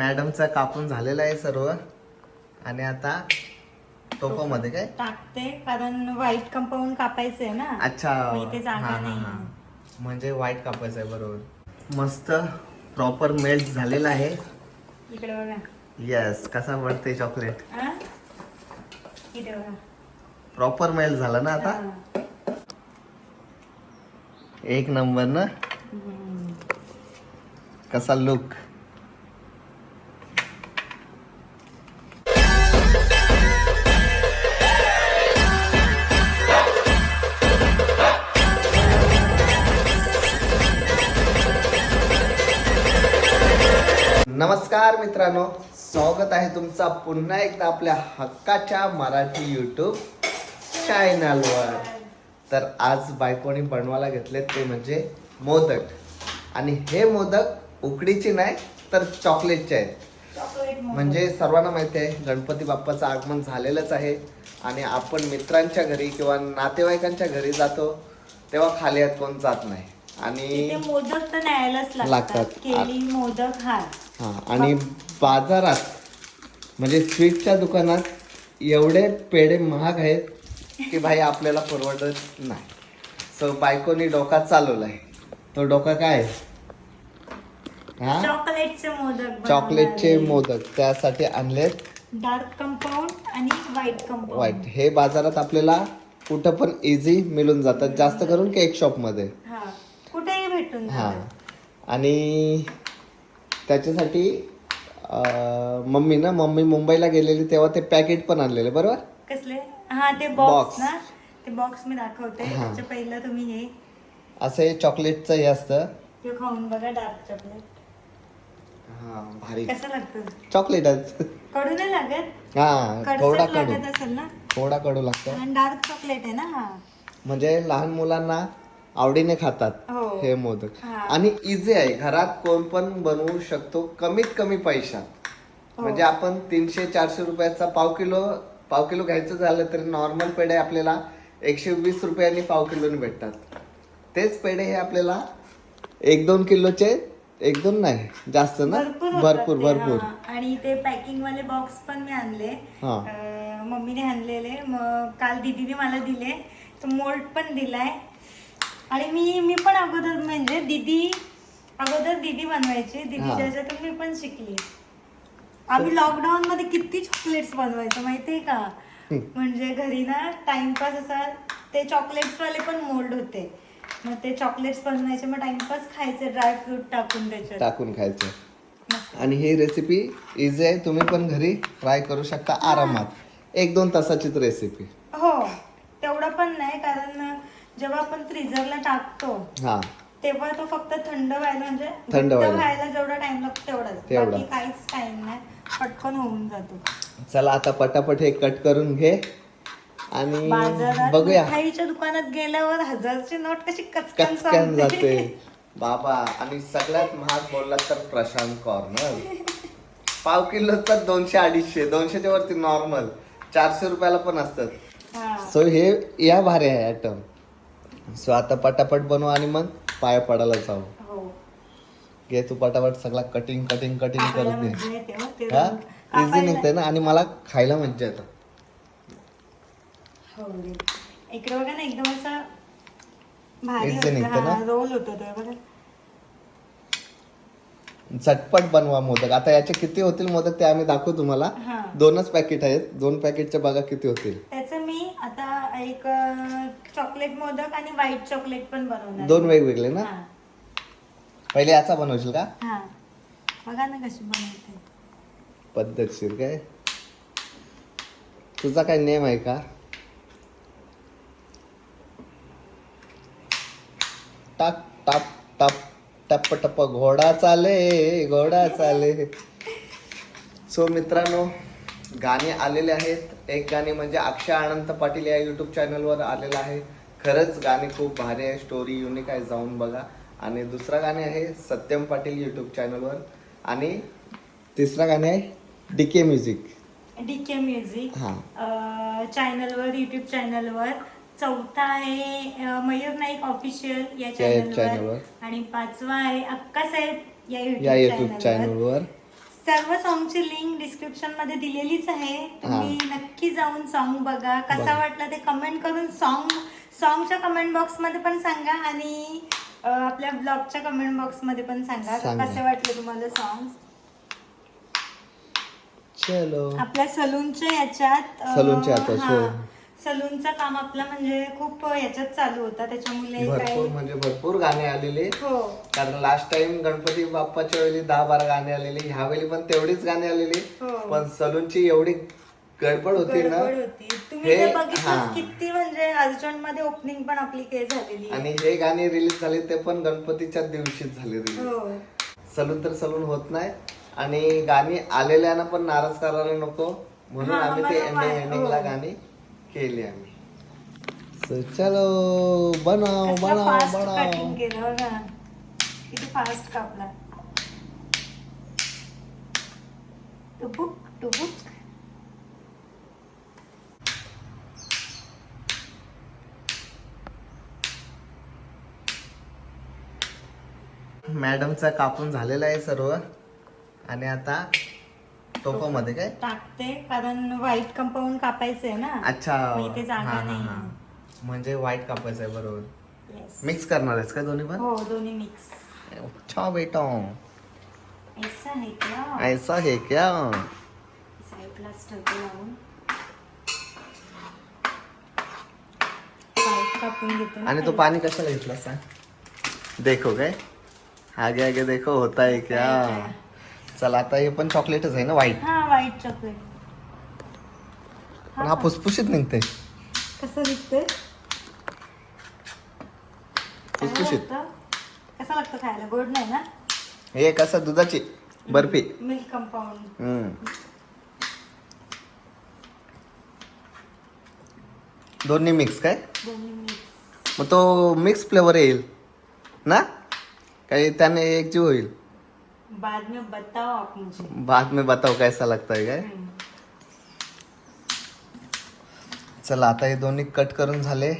मॅडमचा कापून झालेला आहे सर्व. आणि आता टोपामध्ये काय? टाकते कारण व्हाईट कंपाऊंड कापायचंय ना. अच्छा. मग इथे जागा नाही. म्हणजे व्हाईट कापायचं आहे बरोबर. मस्त प्रॉपर मेल्ट झालेला आहे. इकडे बघा. येस कसा वाटते चॉकलेट हा? इथे बघा. प्रॉपर मेल्ट झाला ना आता? हा. एक नंबर ना? हम्म. कसा लुक मित्रांनो स्वागत आहे तुमचा पुन्हा एकदा आपल्या हक्काच्या मराठी यूट्यूब चॅनलवर तर आज बायकोनी बनवायला घेतलेत ते म्हणजे मोदक. आणि हे मोदक उकडीचे नाही तर चॉकलेटचे आहेत. म्हणजे सर्वांना माहिती आहे गणपती बाप्पाचं आगमन झालेलंच आहे. आणि आपण मित्रांच्या घरी किंवा नातेवाईकांच्या घरी जातो तेव्हा खाली कोण जात नाही. आणि मोदक तर न्यायलाच लागतात. केळी मोदक हार. हा आणि बाजारात म्हणजे स्वीटच्या दुकानात एवढे पेढे महाग आहेत की भाई आपल्याला परवडत नाही. सो बायकोनी डोका चालवलाय. तो डोका काय? आहे? हा? चॉकलेटचे मोदक चॉकलेटचे मोदक त्यासाठी आणलेत. डार्क कंपाऊंड आणि व्हाईट कंपाऊंड. वाईट हे बाजारात आपल्याला कुठं पण इझी मिळून जातात. जास्त करून केक शॉपमध्ये. हा कुठेही भेटून हा. जातात. आणि त्याच्यासाठी मम्मी ना मम्मी मुंबईला गेलेली तेव्हा ते पॅकेट पण आणलेले बरोबर? कसले? हा ते. बॉक्स ना? ते बॉक्स मी दाखवते. त्याच्या पहिलं तुम्ही हे असं हे चॉकलेटचं हे असतं. हे खाऊन बघा डार्क चॉकलेट हा भारी. कसं लागतं? चॉकलेटच कडू नाही लागत? हा थोडा कडू. लागत असेल ना? थोडा कडू लागतो. डार्क चॉकलेट आहे ना हा. म्हणजे लहान मुलांना आवडीने खातात हो. हे मोदक हा. आणि इझी आहे घरात कोण पण बनवू शकतो कमीत कमी पैशात हो. म्हणजे आपण तीनशे चारशे रुपयाचा पाव किलो पाव किलो घ्यायचं झालं तरी नॉर्मल पेढे आपल्याला एकशे वीस रुपयांनी पाव किलोने भेटतात तेच पेढे हे आपल्याला एक दोन किलोचे एक दोन नाही जास्त ना भरपूर होतात भरपूर ते, भरपूर हा. आणि ते पॅकिंग वाले बॉक्स पण मी आणले हा. अं, मम्मीने आणलेले मग काल दीदीने मला दिले तो मोल्ड पण दिलाय आणि मी मी पण अगोदर म्हणजे दीदी अगोदर दीदी बनवायची. दीदीच्या ह्याच्यातून मी पण शिकली. आम्ही लॉकडाऊन मध्ये किती चॉकलेट्स बनवायचो माहितीये का? म्हणजे घरी ना टाइमपास असा ते चॉकलेट्स वाले पण मोल्ड होते. मग ते चॉकलेट्स बनवायचे मग टाइमपास खायचे ड्रायफ्रूट टाकून त्याच्यात. टाकून खायचं. आणि ही रेसिपी इझी आहे तुम्ही पण घरी ट्राय करू शकता आरामात. एक दोन तासाचीच रेसिपी हो. तेवढं पण नाही कारण जेव्हा आपण फ्रीजरला टाकतो हा. तेव्हा तो फक्त थंड व्हायला म्हणजे थंड व्हायला. व्हायला जेवढा टाइम लागतो तेवढाच. तेवढाच. बाकी काहीच टाइम नाही. पटकन होऊन जातो. चला आता पटापट हे कट करून घे. आणि बाजारात बघूया. मिठाईच्या दुकानात गेल्यावर हजारची नोट कशी कचकन कचकन. जाते. बाबा आणि सगळ्यात महाग बोलला तर प्रशांत कॉर्नर. पाव किलोचा दोनशे अडीचशे. दोनशेच्या वरती नॉर्मल चारशे रुपयाला पण असतात. हा. सो हे या भारी आहे आयटम सो आता पटापट बनवू आणि मग पाया पडायला जाऊ. हो. घे तू पटापट सगळा कटिंग कटिंग कटिंग आपल्याला करून दे मजा येते हो ते हा? कापायला. इझी निघते ना? आणि मला खायला मज्जा येतं. हो रे. इकडे बघा ना एकदम असा भारी Easy निघतं ना? रोल होतो तो बघा. झटपट बनवा मोदक. आता याचे किती होतील मोदक ते आम्ही दाखवू तुम्हाला. हा. दोनच पॅकेट आहेत. दोन पॅकेटचे बघा किती होतील? त्याचं मी आता एक चॉकलेट मोदक आणि व्हाईट चॉकलेट पण बनवणार. दोन वेगवेगळे ना? हा. पहिले याचा बनवशील का? हा. बघा ना कशी बनवते. पद्धतशीर काय? तुझा काय नेम आहे का? टाक टाप टाप टप टप घोडा चाले घोडा चाले. सो मित्रांनो गाणे आलेले आहेत. एक गाणे म्हणजे अक्षय अनंत पाटील या युट्यूब चॅनलवर आलेलं आहे. खरंच गाणे खूप भारी आहे. स्टोरी युनिक आहे जाऊन बघा. आणि दुसरा गाणे आहे सत्यम पाटील युट्यूब चॅनलवर आणि तिसरा गाणे आहे D K music D K music हा. चॅनलवर युट्यूब चॅनलवर चौथा आहे मयूर नाईक ऑफिशियल या चॅनलवर वर. आणि पाचवा आहे अक्का साहेब या युट्यूब चॅनलवर सर्व सॉन्गची लिंक डिस्क्रिप्शनमध्ये दिलेलीच आहे. तुम्ही नक्की जाऊन सॉन्ग बघा. कसा. वाटला ते कमेंट करून सॉन्ग सॉन्गच्या कमेंट बॉक्समध्ये पण सांगा आणि आपल्या ब्लॉगच्या कमेंट बॉक्समध्ये पण सांगा. कसे वाटले तुम्हाला सॉन्ग चलो. आपल्या सलूनच्या याच्यात सलूनच्या. सलूनचं काम आपलं म्हणजे खूप याच्यात चालू होता. त्याच्यामुळे भरपूर काही म्हणजे भरपूर गाणे आलेले. हो. कारण लास्ट टाइम गणपती बाप्पाच्या वेळी दहा बारा गाणे आलेली. ह्यावेळी पण तेवढीच गाणी आलेली. हो. पण सलूनची एवढी गडबड होती ना. गडबड होती. तुम्ही हे- ते हा. बघितलं किती म्हणजे अर्जंटमध्ये ओपनिंग पण आपली काही झालेली आहे. आणि हे गाणी रिलीज झाले ते पण गणपतीच्या दिवशीच झाले रिलीज हो. सलून तर सलून होत नाही. आणि गाणी आलेल्यानं पण नाराज करायला नको. म्हणून हा, आम्ही ते मला एंडिंग वाट- एंडिंगला हो. गाणी केली आम्ही. So, चलो बनाव बनाव फास्ट बनाव केलं बघा. किती फास्ट कापला. टुबुक टुबुक. मॅडमचा कापून झालेला आहे सर्व. आणि आता टोपामध्ये काय? टाकते कारण व्हाईट कंपाऊंड कापायचंय ना. अच्छा. मग इथे जागा हा, हा, नाही. हा. म्हणजे व्हाईट कापायचं आहे बरोबर. Yes. मिक्स करणार आहेस का दोन्ही पण? हो दोन्ही मिक्स अच्छा बेटा. ऐसा आहे क्या? ऐसा है क्या? साईडलाच ठेवते लावून. व्हाईट कापून घेते ना आणि तो. पाणी कशाला घेतला सांग देखो काय? आगे आगे देखो होता है क्या? चला आता हे पण चॉकलेटच आहे ना व्हाईट हा व्हाईट चॉकलेट पण हा फुसफुशीत निघते कसं दिसते फुसफुशीत. कसं लागतं खायला? गोड नाही ना? हे कसं दुधाची बर्फी. Milk compound. हम्म. दोन्ही मिक्स काय? दोन्ही मिक्स मग तो मिक्स फ्लेवर येईल ना? काही त्याने एक जीव होईल. बाद में बताओ आप मुझे। बाद में बताओ कैसा लगता है काय. चला आता हे दोन्ही कट करून झाले.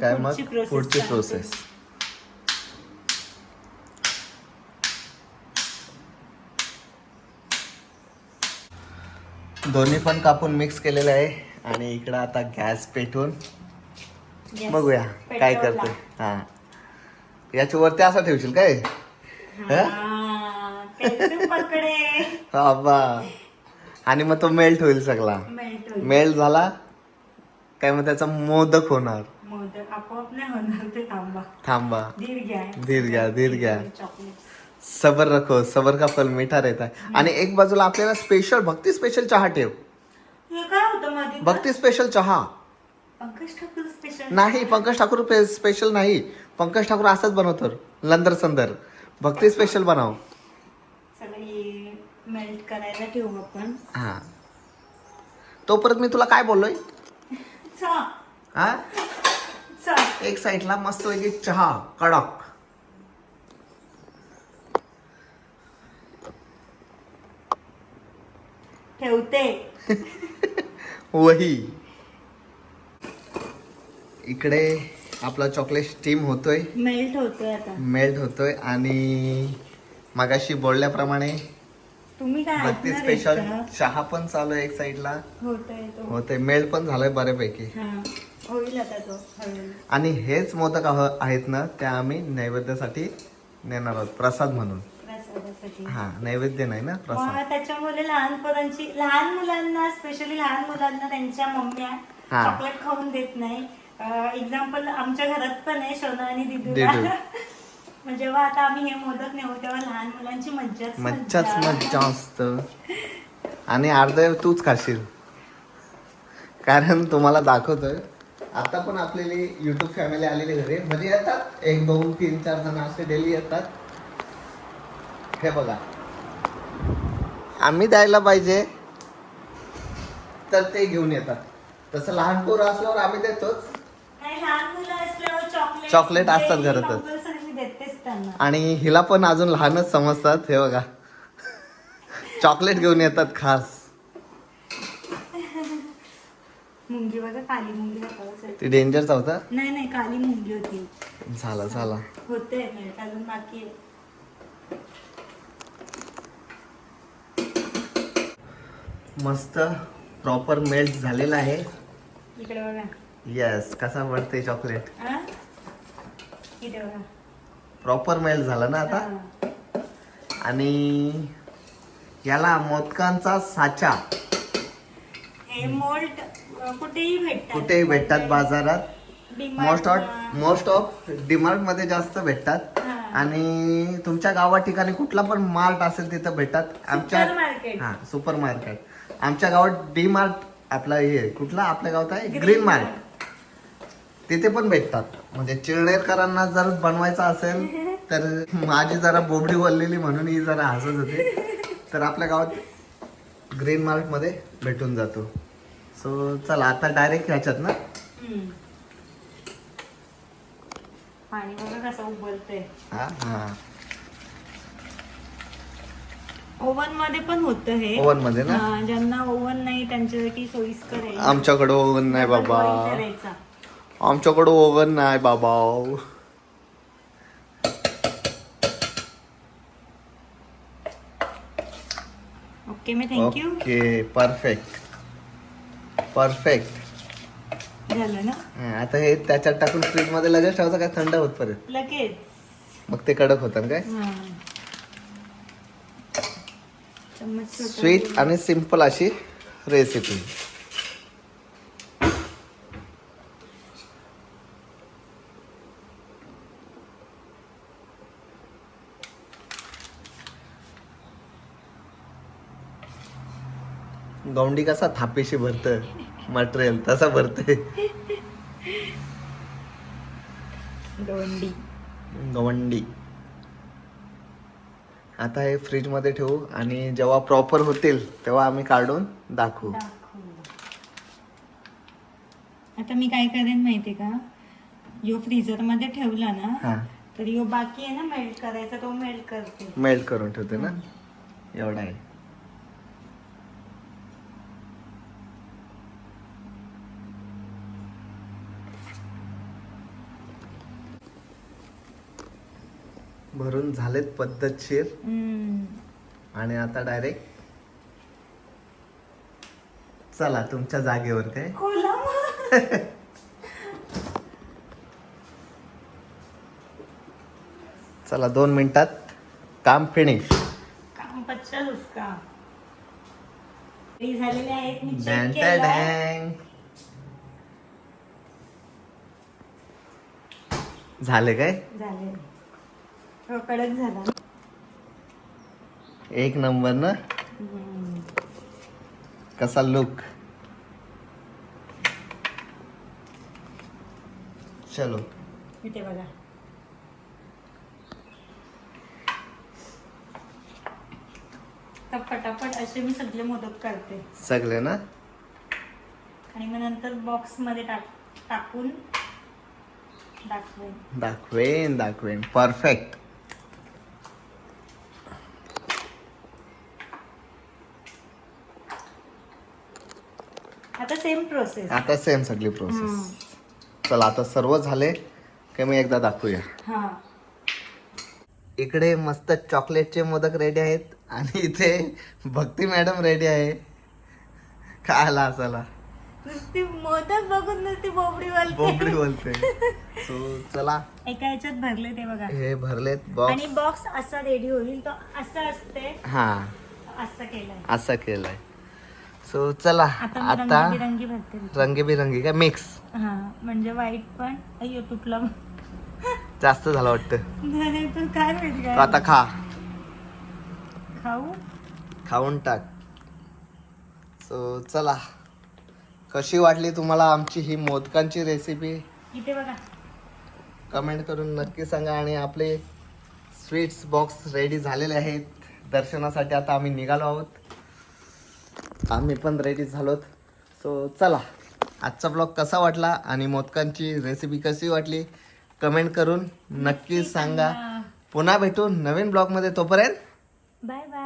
काय मग? पुढची process पुढची सांगते. प्रोसेस दोन्ही पण कापून मिक्स केलेले आहे. आणि इकडं आता गॅस Yes. बघूया काय पेट्रोलला. करते हा. याच्या वरती असं ठेवशील काय? हा, बाबा. आणि मग तो मेल्ट होईल सगळा. मेल्ट झाला काय मग त्याचा मोदक होणार. थांबा. धीर घ्या. धीर घ्या, सबर रखो सबर का फल मिठा रहता है. आणि एक बाजूला आपल्याला स्पेशल भक्ती स्पेशल चहा ठेव. काय होतं मध्ये भक्ती स्पेशल चहा. पंकज ठाकूर स्पेशल नाही पंकज ठाकूर स्पेशल नाही. पंकज ठाकूर असंच बनवतो लंदर संदर. भक्ती स्पेशल बनव. मेल्ट करायला ठेवू आपण हा. तोपर्यंत मी तुला काय बोललोय? हा? एक साईडला मस्त वेगळी चहा कडक. ठेवते. वही. इकडे आपला चॉकलेट स्टीम होतोय. मेल्ट होतोय आता. मेल्ट होतोय आणि मगाशी बोलल्याप्रमाणे तुम्ही काय भक्ती स्पेशल? चहा पण चालू आहे एक साईडला. होतोय तो. होते मेल्ट पण झालंय बऱ्यापैकी. हा. होईल आता तो. हळूहळू आणि हेच मोदक आह- आहेत ना त्या आम्ही नैवेद्यासाठी नेणार आहोत. प्रसाद म्हणून. हा नैवेद्य नाही ना प्रसाद. त्याच्यामुळे लहान पोरांची लहान मुलांना स्पेशली लहान मुलांना त्यांच्या मम्म्या हा. चॉकलेट खाऊन देत नाही. एक्झाम्पल आमच्या घरात पण आहे सोना आणि दिदू. दिदूला मग जेव्हा आता आम्ही हे मोदक नेऊ तेव्हा लहान मुलांची मज्जाच मज्जाच मज्जा. असत. आणि अर्ध तूच खाशील. कारण तुम्हाला दाखवतोय आता पण आपल्याला युट्यूब फॅमिली आलेली घरी. म्हणजे येतात एक दोन तीन चार जण असे डेली येतात. हे बघा. आम्ही द्यायला पाहिजे तर ते घेऊन येतात. तसं लहान पोरं असल्यावर आम्ही देतोच. चॉकलेट असतात घरातच. आणि हिला पण अजून लहानच समजतात हे बघा. चॉकलेट घेऊन येतात खास. मुंगी बघा काली मुंगी ती डेंजरचा होता? नाही नाही काली मुंगी होती. झाला झाला. होते मेल्ट अजून बाकी आहे. मस्त प्रॉपर मेल्ट झालेला आहे. इकडे बघा. येस कसा वाटते चॉकलेट? इथे बघा. प्रॉपर मेल्ट झाला ना आता. आणि याला मोदकांचा साचा. हे कुठेही भेटतात. कुठेही भेटतात बाजारात. Most of. मोस्ट ऑफ डिमार्टमध्ये जास्त भेटतात. आणि तुमच्या गावा ठिकाणी कुठला पण मार्ट असेल तिथं भेटतात. आमच्या. हा सुपर मार्केट आमच्या गावात डी मार्ट आपला हे कुठला? आपल्या गावात आहे? Green Mart. तिथे पण भेटतात. म्हणजे चिरडेरकरांना जर बनवायचा असेल तर माझी जरा बोबडी बोललेली म्हणून ही जरा हसत होते. तर आपल्या गावात ग्रीन मार्टमध्ये भेटून जातो. सो चला आता डायरेक्ट ह्याच्यात ना? हम्म. पाणी बघा कसं उबलतंय. हा हा. ओव्हनमध्ये पण होतं हे. ओव्हनमध्ये ना ज्यांना ओव्हन नाही त्यांच्यासाठी सोयीस्कर आहे. आमच्याकडं ओव्हन नाही बाबा. करायचा. आमच्याकडं ओव्हन नाही बाबा. Okay me thank you okay perfect perfect झालं ना? आता हे त्याच्यात टाकून फ्रीजमध्ये लगेच ठेवायचं काय थंड होत परत. लगेच. मग ते कडक होतात काय? हा. स्वीट. आणि सिंपल अशी रेसिपी गौंडी कसा थापेशी भरत मटेरियल तसा भरते गवंडी. गवंडी. आता हे फ्रीजमध्ये ठेवू आणि जेव्हा प्रॉपर होतील तेव्हा आम्ही काढून दाखवू. आता मी काय करेन माहितीये का? यो फ्रीजरमध्ये ठेवला ना तर यो बाकी आहे ना मेल्ट करायचा तो मेल्ट करते. मेल्ट करून ठेवते ना? एवढा आहे. भरून झालेत पद्धतशीर. आणि आता डायरेक्ट चला तुमच्या जागेवर काय. चला दोन मिनिटात काम फिनिश काम पच्चल उसका. रेडी झालेले आहेत मी डॅन चेक डॅन केलं डॅन. झाले काय? झाले. कडक झाला एक नंबर ना. कसा लुक चलो. इथे बघा. तर फटाफट असे मी सगळे मोदक करते. सगळे ना? आणि मग नंतर बॉक्समध्ये टाक टाकून दाखवेन. दाखवेन दाखवेन. परफेक्ट सेम प्रोसेस आता सेम सगळी प्रोसेस चला आता सर्व झाले की मी एकदा दाखवूया. हा. इकडे मस्त चॉकलेटचे मोदक रेडी आहेत आणि इथे भक्ती मॅडम रेडी आहे. काय आला असाला नुसती मोदक बघून नुसती बोबडी वालते बोबडी बोलते. सो चला. एका ह्याच्यात भरले ते बघा. हे भरलेत आणि बॉक्स बॉक्स असा रेडी होईल तो असं असते हा. असं केलंय. असं केलंय. सो चला आता आता रंगीबिरंगी काय मिक्स हा म्हणजे वाईट पण अय्यो तुटला जास्त झालं वाटतं. काय आता खा. खाऊ? खाऊन टाक. सो चला. कशी वाटली तुम्हाला आमची ही मोदकांची रेसिपी इथे बघा. कमेंट करून नक्की सांगा आणि आपले स्वीट्स बॉक्स रेडी झालेले आहेत. दर्शनासाठी आता आम्ही निघालो आहोत. आम्ही पण रेडी झालोत. सो चला. आजचा ब्लॉग कसा वाटला आणि मोदकांची रेसिपी कशी वाटली कमेंट करून नक्की सांगा. पुन्हा भेटू नवीन ब्लॉगमध्ये तोपर्यंत. Bye bye